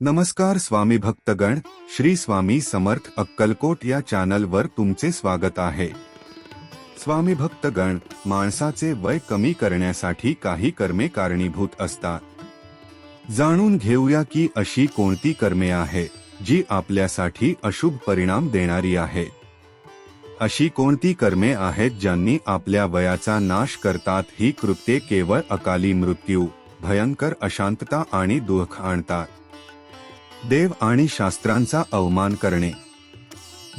नमस्कार स्वामी भक्तगण श्री स्वामी समर्थ अक्कलकोट या चॅनलवर तुमचे स्वागत आहे. स्वामी भक्तगण माणसाचे वय कमी करण्यासाठी काही कर्मे कारणीभूत असतात. जाणून घेऊया की अशी कोणती कर्मे आहे जी आपल्यासाठी अशुभ परिणाम देणारी आहे अशी कोणती कर्मे आहेत ज्यांनी आपल्या वयाचा नाश करतात ही कृत्ये केवळ अकाली मृत्यू भयंकर अशांतता आणि दुःख आणतात. देव आणि शास्त्रांचा अवमान करणे.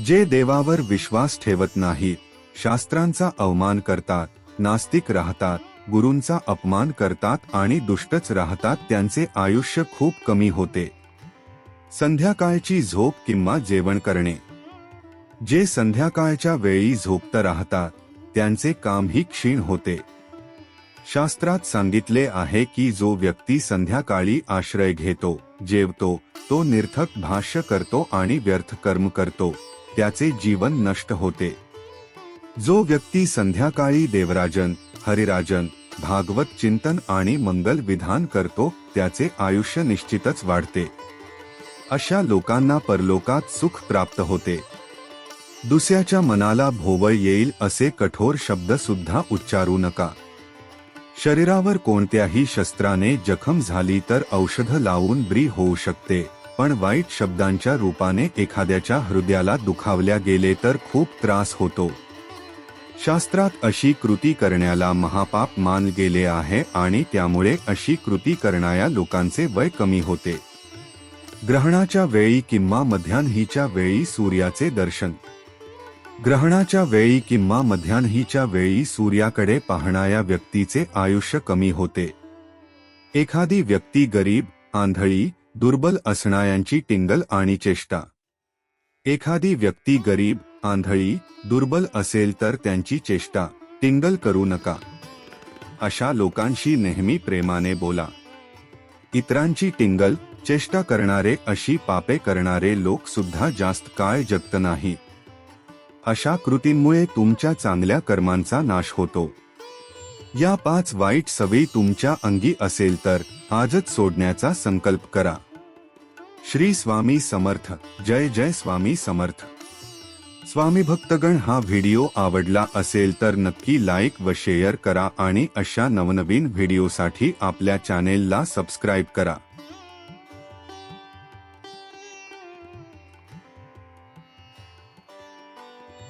जे देवावर विश्वास ठेवत नाहीत शास्त्रांचा अवमान करतात नास्तिक राहतात गुरूंचा अपमान करतात आणि दुष्टच राहतात त्यांचे आयुष्य खूप कमी होते. संध्याकाळची झोप किंवा जेवण करणे. जे संध्याकाळच्या वेळी झोपत राहतात त्यांचे कामही क्षीण होते. शास्त्रात सांगितले आहे की जो व्यक्ती संध्याकाळी आश्रय घेतो जेवतो तो निर्थक भाष्य करतो आणि व्यर्थ कर्म करतो. त्याचे जीवन नष्ट होते. जो व्यक्ती संध्याकाळी देवराजन हरिराजन भागवत चिंतन आणि मंगल विधान करतो त्याचे आयुष्य निश्चितच वाढते. अशा लोकांना परलोकात सुख प्राप्त होते. दुसऱ्याच्या मनाला भोवळ येईल असे कठोर शब्द सुद्धा उच्चारू नका. शरीरावर कोणत्याही शस्त्राने जखम झाली तर औषध लावून ब्री होऊ शकते. पण वाईट शब्दांच्या रूपाने एखाद्याच्या हृदयाला दुखावल्या गेले तर खूप त्रास होतो. शास्त्रात अशी कृती करण्याला महापाप मान गेले आहे आणि त्यामुळे अशी कृती करणाऱ्या लोकांचे वय कमी होते. ग्रहणाच्या वेळी किंवा मध्यान्हीच्या वेळी सूर्याचे दर्शन. ग्रहणाच्या वेळी किंवा मध्यान्हीच्या वेळी सूर्याकडे पाहणाऱ्या व्यक्तीचे आयुष्य कमी होते. एखादी व्यक्ती गरीब आंधळी दुर्बल असणाऱ्यांची टिंगल आणि चेष्टा. एखादी व्यक्ती गरीब आंधळी दुर्बल असेल तर त्यांची चेष्टा टिंगल करू नका. अशा लोकांशी नेहमी प्रेमाने बोला. इतरांची टिंगल चेष्टा करणारे अशी पापे करणारे लोक सुद्धा जास्त काळ जगत नाही. अशा कृतींमुळे तुमच्या चांगल्या कर्मांचा नाश होतो. या पाच वाईट सवयी तुमच्या अंगी असेल तर आजच सोडण्याचा संकल्प करा. श्री स्वामी समर्थ. जय जय स्वामी समर्थ. स्वामी भक्तगण हा व्हिडिओ आवडला असेल तर नक्की लाईक व शेअर करा आणि अशा नवनवीन व्हिडिओसाठी आपल्या चॅनेलला सबस्क्राईब करा.